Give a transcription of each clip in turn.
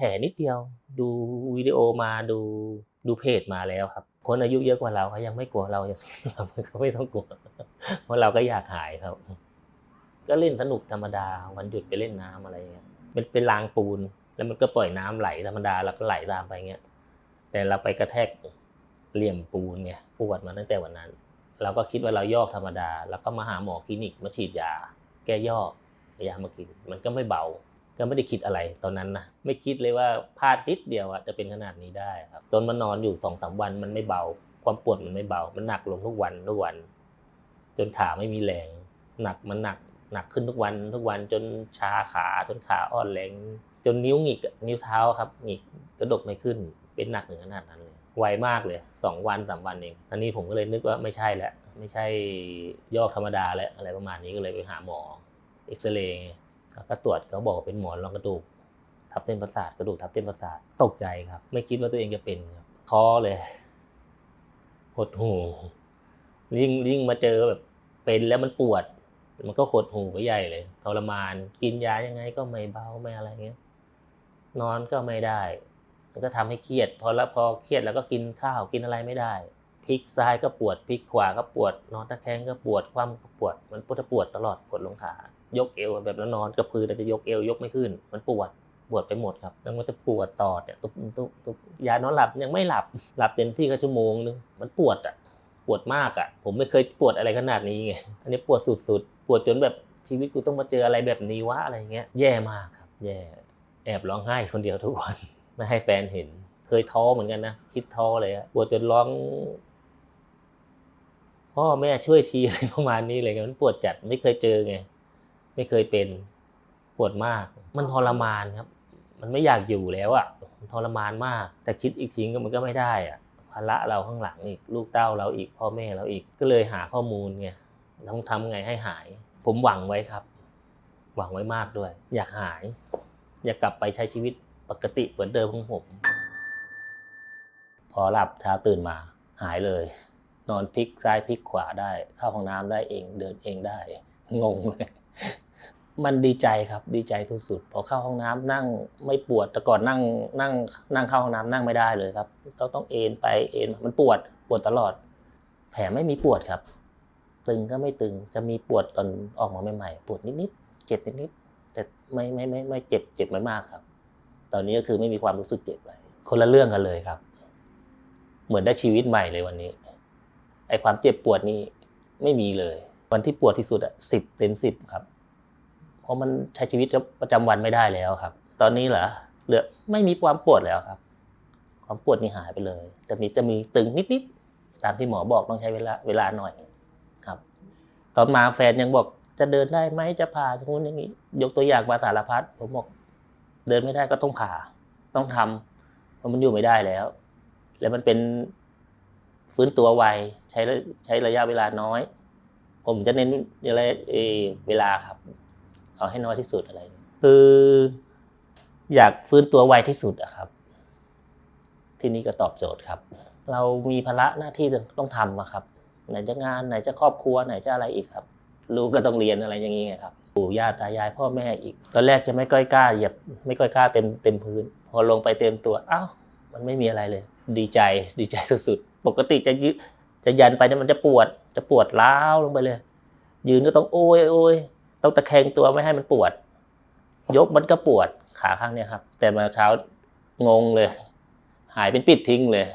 ผลนิดเดียว ดูวิดีโอมาดูดูเพจมาแล้วครับ คนอายุเยอะกว่าเราเขายังไม่กลัวเราเขาไม่ต้องกลัวเพราะเราก็อยากหายครับ ก็เล่นสนุกธรรมดาวันหยุดไปเล่นน้ำอะไรเงี้ยเป็นเป็นรางปูน แล้วมันก็ปล่อยน้ำไหลธรรมดาเราก็ไหลตามไปเงี้ยแต่เราไปกระแทกเหลี่ยมปูนไงปวดมาตั้งแต่วันนั้น เราก็คิดว่าเรายอกธรรมดา แล้วก็มาหาหมอคลินิกมาฉีดยา แก้ยอกยามากิน มันก็ไม่เบา ก็ไม่ได้คิดอะไรตอนนั้นนะไม่คิดเลยว่าพลาดนิดเดียวอะจะเป็นขนาดนี้ได้ครับตอนมานอนอยู่สองสามวันมันไม่เบา ความปวดมันไม่เบา มันหนักลงทุกวันทุกวัน จนขาไม่มีแรง หนักมันหนักหนักขึ้นทุกวันทุกวันจนชาขาจนขาอ่อนแรงจนนิ้วหงิกนิ้วเท้าครับหงิกกระดกไม่ขึ้น เป็นหนักถึงขนาดนั้นเลยไวมากเลยสองวันสามวันเองตอนนี้ผมก็เลยนึกว่าไม่ใช่แล้วไม่ใช่ยอกธรรมดาแล้วอะไรประมาณนี้ก็เลยไปหาหมอเอ็กซเรย์แล้ว ก็ตรวจเขาบอกเป็นหมอนรองกระดูก ทับเส้นประสาทกระดูกทับเส้นประสาทตกใจครับ ไม่คิดว่าตัวเองจะเป็นครับท้อเลยหดหูยิ่งยิ่งมาเจอแบบเป็นแล้วมันปวด มันก็หดหูไปใหญ่เลยทรมานกินยายังไงก็ไม่เบาไม่อะไรเงี้ยนอนก็ไม่ได้ มันก็ทำให้เครียด พอแล้วพอเครียดแล้วก็กินข้าวกินอะไรไม่ได้ พลิกซ้ายก็ปวดพลิกขวาก็ปวด นอนตะแคงก็ปวดคว่ำก็ปวด มันปวดปวดตลอดปวดลงขายกเอวแบบแล้วนอนกับพื้นแต่จะยกเอวยกไม่ขึ้น มันปวดปวดไปหมดครับแล้วมันจะปวดต่อเนี่ยตุ๊บตุ๊บตุ๊บยานอนหลับยังไม่หลับหลับเต็มที่ก็ชั่วโมงนึงมันปวดอะปวดมากอะ ผมไม่เคยปวดอะไรขนาดนี้ไงอันนี้ปวดสุดๆ ปวดจนแบบชีวิตกูต้องมาเจออะไรแบบนี้วะอะไรเงี้ยแย่มากครับ แย่แอบร้องไห้คนเดียวทุกวันไม่ให้แฟนเห็น เคยท้อเหมือนกันนะคิดท้อเลยอะปวดจนร้อง พ่อแม่ช่วยทีอะไรประมาณนี้เลยไงมันปวดจัดไม่เคยเจอไงไม่เคยเป็นปวดมาก มันทรมานครับ มันไม่อยากอยู่แล้วอะมันทรมานมาก แต่คิดอีกสิ่งก็มันก็ไม่ได้อะภาระเราข้างหลังอีกลูกเต้าเราอีกพ่อแม่เราอีกก็เลยหาข้อมูลไงต้องทำไงให้หาย ผมหวังไว้ครับ หวังไว้มากด้วย อยากหาย อยากกลับไปใช้ชีวิตปกติเหมือนเดิมของผม พอหลับเช้าตื่นมาหายเลย นอนพลิกซ้ายพลิกขวาได้ เข้าห้องน้ำได้เอง เดินเองได้ งงเลย มันดีใจครับดีใจสุดๆพอเข้าห้องน้ำนั่งไม่ปวดแต่ก่อนนั่งนั่ง นั่งเข้าห้องน้ำนั่งไม่ได้เลยครับต้องต้องเอนไปเอนมันปวดปวดตลอด แผลไม่มีปวดครับ ตึงก็ไม่ตึงจะมีปวดตอนออกมาใหม่ๆปวดนิดๆเจ็บนิดๆแต่ไม่ไม่ไม่ไม่เจ็บเจ็บไม่มากครับ ตอนนี้ก็คือไม่มีความรู้สึกเจ็บอะไรคนละเรื่องกันเลยครับ เหมือนได้ชีวิตใหม่เลยวันนี้ ไอความเจ็บปวดนี่ไม่มีเลย วันที่ปวดที่สุดอะสิบเต็มสิบครับ เพราะมันใช้ชีวิตประจำวันไม่ได้แล้วครับ ตอนนี้เหรอเหลือไม่มีความปวดแล้วครับ ความปวดนี่หายไปเลยจะมีจะมีตึงนิดๆตามที่หมอบอกต้องใช้เวลาเวลาหน่อยครับ ตอนมาแฟนยังบอกจะเดินได้ไหมจะผ่าตรงนู้นอย่างนี้ ยกตัวอย่างมาสารพัดผมบอกเดินไม่ได้ก็ต้องผ่าต้องทำเพราะมันอยู่ไม่ได้แล้ว แล้วมันเป็น ฟื้นตัวไวใช้ใช้ระยะเวลาน้อย ผมจะเน้นอะไรเวลาครับ เอาให้น้อยที่สุดอะไร คือ อยากฟื้นตัวไวที่สุดอะครับ ที่นี่ก็ตอบโจทย์ครับ เรามีภาระหน้าที่ต้องทำอะครับ ไหนจะงานไหนจะครอบครัวไหนจะอะไรอีกครับลูกก็ต้องเรียนอะไรอย่างเงี้ยครับปู่ย่าตายายพ่อแม่อีก ตอนแรกจะไม่ค่อยกล้าเหยียบไม่ค่อยกล้าเต็มเต็มพื้น พอลงไปเต็มตัวอ้าวมันไม่มีอะไรเลย ดีใจดีใจสุดๆ ปกติจะยืจะยันไปเนี่ยมันจะปวด จะปวดล้าวลงไปเลย ยืนก็ต้องโอ้ยโอ้ยต้องตะแคงตัวไม่ให้มันปวด ยกมันก็ปวดขาข้างเนี้ยครับ แต่มาเช้างงเลย หายเป็นปิดทิ้งเลย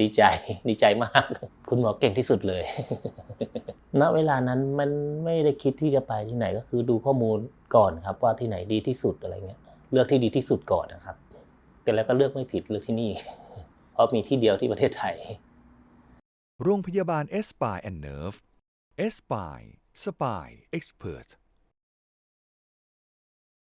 ดีใจดีใจมาก คุณหมอเก่งที่สุดเลย ณเวลานั้นมันไม่ได้คิดที่จะไปที่ไหนก็คือดูข้อมูลก่อนครับ ว่าที่ไหนดีที่สุดอะไรเงี้ย เลือกที่ดีที่สุดก่อนนะครับแต่แล้วก็เลือกไม่ผิดเลือกที่นี่ เพราะมีที่เดียวที่ประเทศไทย โรงพยาบาลเอสปายแอนเนิร์ฟเอสปายสปายเอ็กซ์เพรส